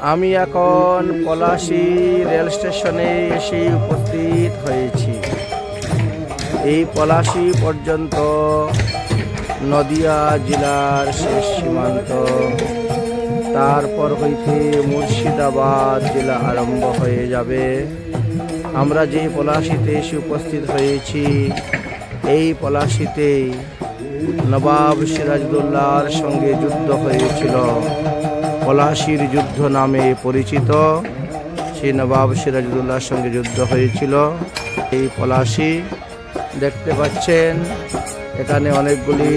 আমি এখন পলাশি রেল স্টেশনে এসে উপস্থিত হয়েছি। এই পলাশি পর্যন্ত নদিয়া জেলার শেষ সীমান্ত। তারপর হইতে মুর্শিদাবাদ জেলা আরম্ভ হয়ে যাবে। আমরা যে পলাশিতে এসে উপস্থিত হয়েছি, এই পলাশিতেই নবাব সিরাজদৌল্লার সঙ্গে যুদ্ধ হয়েছিল। পলাশির যুদ্ধ নামে পরিচিত। সেই নবাব সিরাজদৌল্লার সঙ্গে যুদ্ধ হয়েছিল। এই পলাশি দেখতে পাচ্ছেন, এখানে অনেকগুলি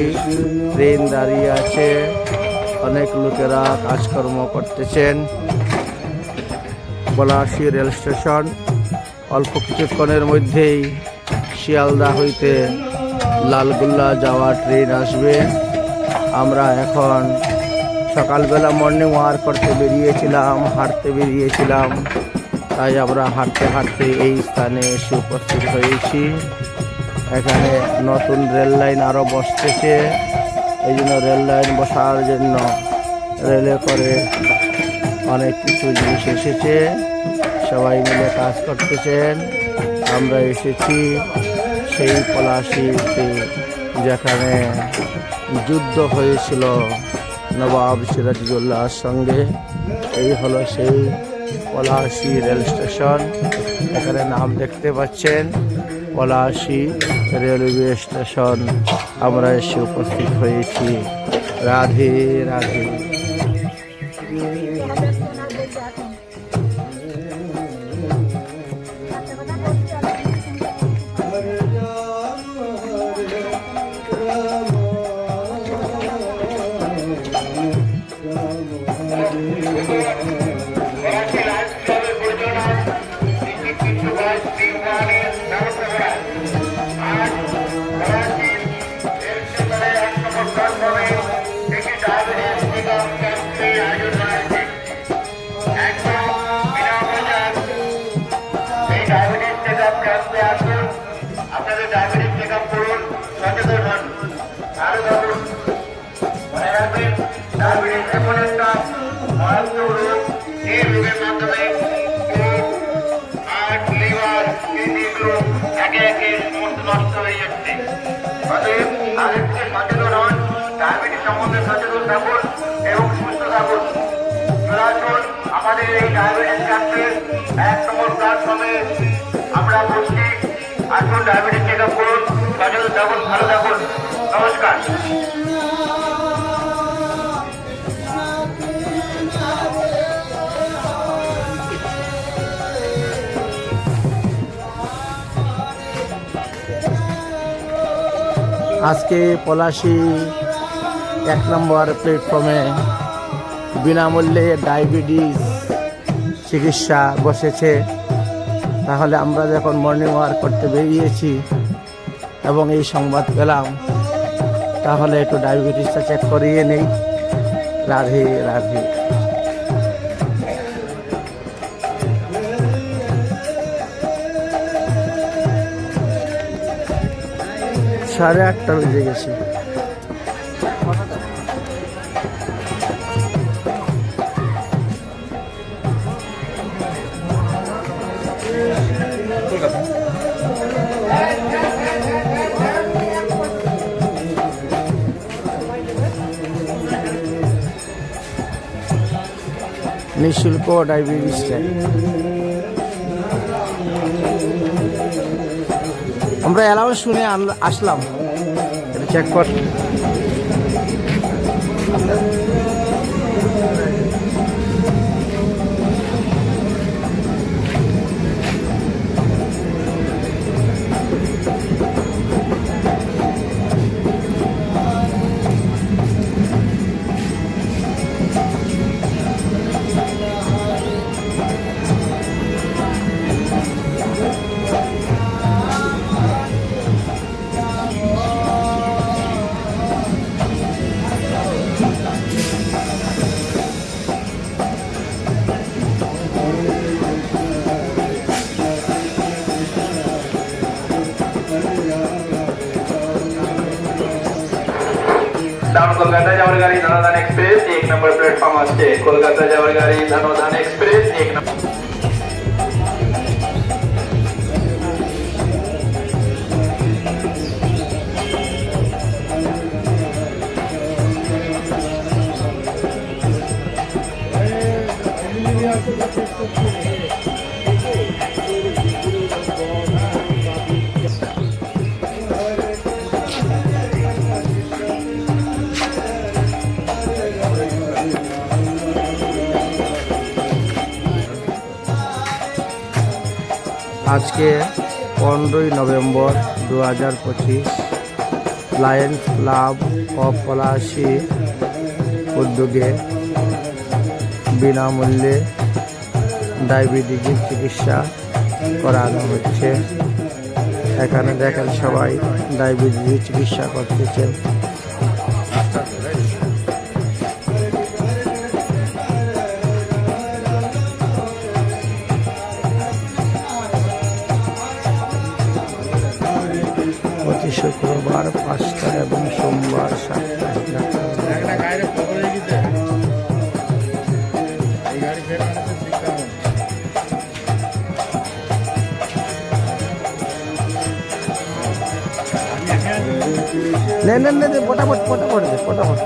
ট্রেন দাঁড়িয়ে আছে। অনেক লোকেরা কাজকর্ম করতেছেন। পলাশি রেল স্টেশন অল্প কিছুক্ষণের মধ্যেই শিয়ালদা হইতে লালগোল্লা যাওয়া ট্রেন আসবে। আমরা এখন সকালবেলা মর্নিং ওয়াক করতে বেরিয়েছিলাম, হাঁটতে বেরিয়েছিলাম। তাই আমরা হাঁটতে হাঁটতে এই স্থানে এসে উপস্থিত হয়েছি। এখানে নতুন রেল লাইন আরও বসতেছে। এই জন্য রেল লাইন বসার জন্য রেলে করে অনেক কিছু জিনিস এসেছে। সবাই মিলে কাজ করতেছেন। আমরা এসেছি সেই পলাশিতে যেখানে যুদ্ধ হয়েছিল। নবাব সিরাজুল্লাহর সঙ্গে। এই হলো সেই পলাশি রেল স্টেশন। এখানে নাম দেখতে পাচ্ছেন পলাশি রেলওয়ে স্টেশন। আমরা এসে উপস্থিত হয়েছি। রাধে রাধে। নষ্ট হয়ে যাচ্ছে অতএব থেকে সচেতন হন সম্বন্ধে সচেতন থাকুন এবং সুস্থ থাকুন আমাদের এই ডায়াবেটিস ক্যাম্পের এক নম্বর প্ল্যাটফর্মে আমরা বসছি আসুন ডায়াবেটিস চেক আপ করুন সচেতন থাকুন ভালো থাকুন নমস্কার আজকে পলাশি এক নম্বর প্ল্যাটফর্মে বিনামূল্যে ডায়াবেটিস চিকিৎসা বসেছে। তাহলে আমরা যখন মর্নিং ওয়াক করতে বেরিয়েছি এবং এই সংবাদ পেলাম, তাহলে একটু ডায়াবেটিসটা চেক করিয়ে নেই। রাধে রাধে। সাড়ে আটটা বেজে গেছে। নিঃশুল্ক ডায়াবেটিস আমরা অ্যালাউন্স শুনে আসলাম। চেক কর। ডাউন কলকাতা যাওয়ার গাড়ি ধনধান এক্সপ্রেস এক নম্বর প্ল্যাটফর্ম আসছে কলকাতা যাওয়ার গাড়ি ধনধান এক্সপ্রেস এক নম্বর আজকে পনেরোই নভেম্বর দু হাজার পঁচিশ লায়ন্স ক্লাব অফ পলাশি উদ্যোগে বিনামূল্যে ডায়াবেটিসের চিকিৎসা করানো হচ্ছে। এখানে দেখেন সবাই ডায়াবেটিসের চিকিৎসা করতেছেন। প্রতি শুক্রবার পাঁচটা এবং সোমবার সাতটা। ফটাফট ফটাফট ফটাফট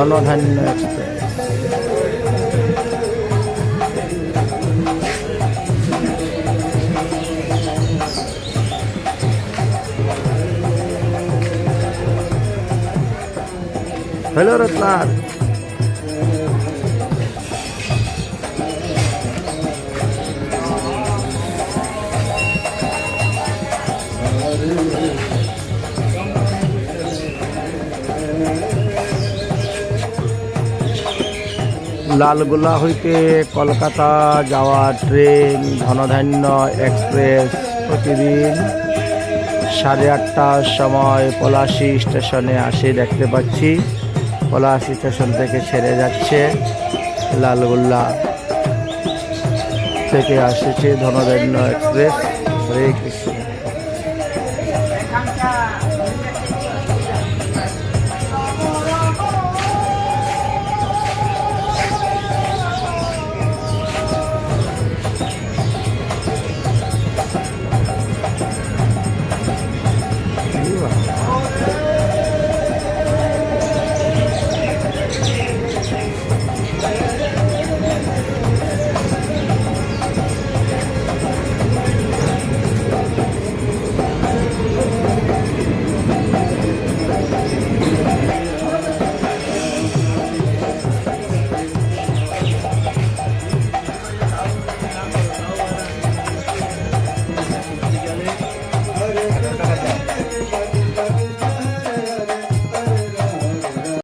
ধনধান্য এক্সপ্রেস হ্যালো রত্নার লালগোলা হইতে কলকাতা যাওয়া ট্রেন ধনধান্য এক্সপ্রেস প্রতিদিন সাড়ে আটটার সময় পলাশি স্টেশনে আসে দেখতে পাচ্ছি। পলাশি স্টেশন থেকে ছেড়ে যাচ্ছে লালগোল্লা থেকে আসছে ধনধান্য এক্সপ্রেস। হরে কৃষ্ণ।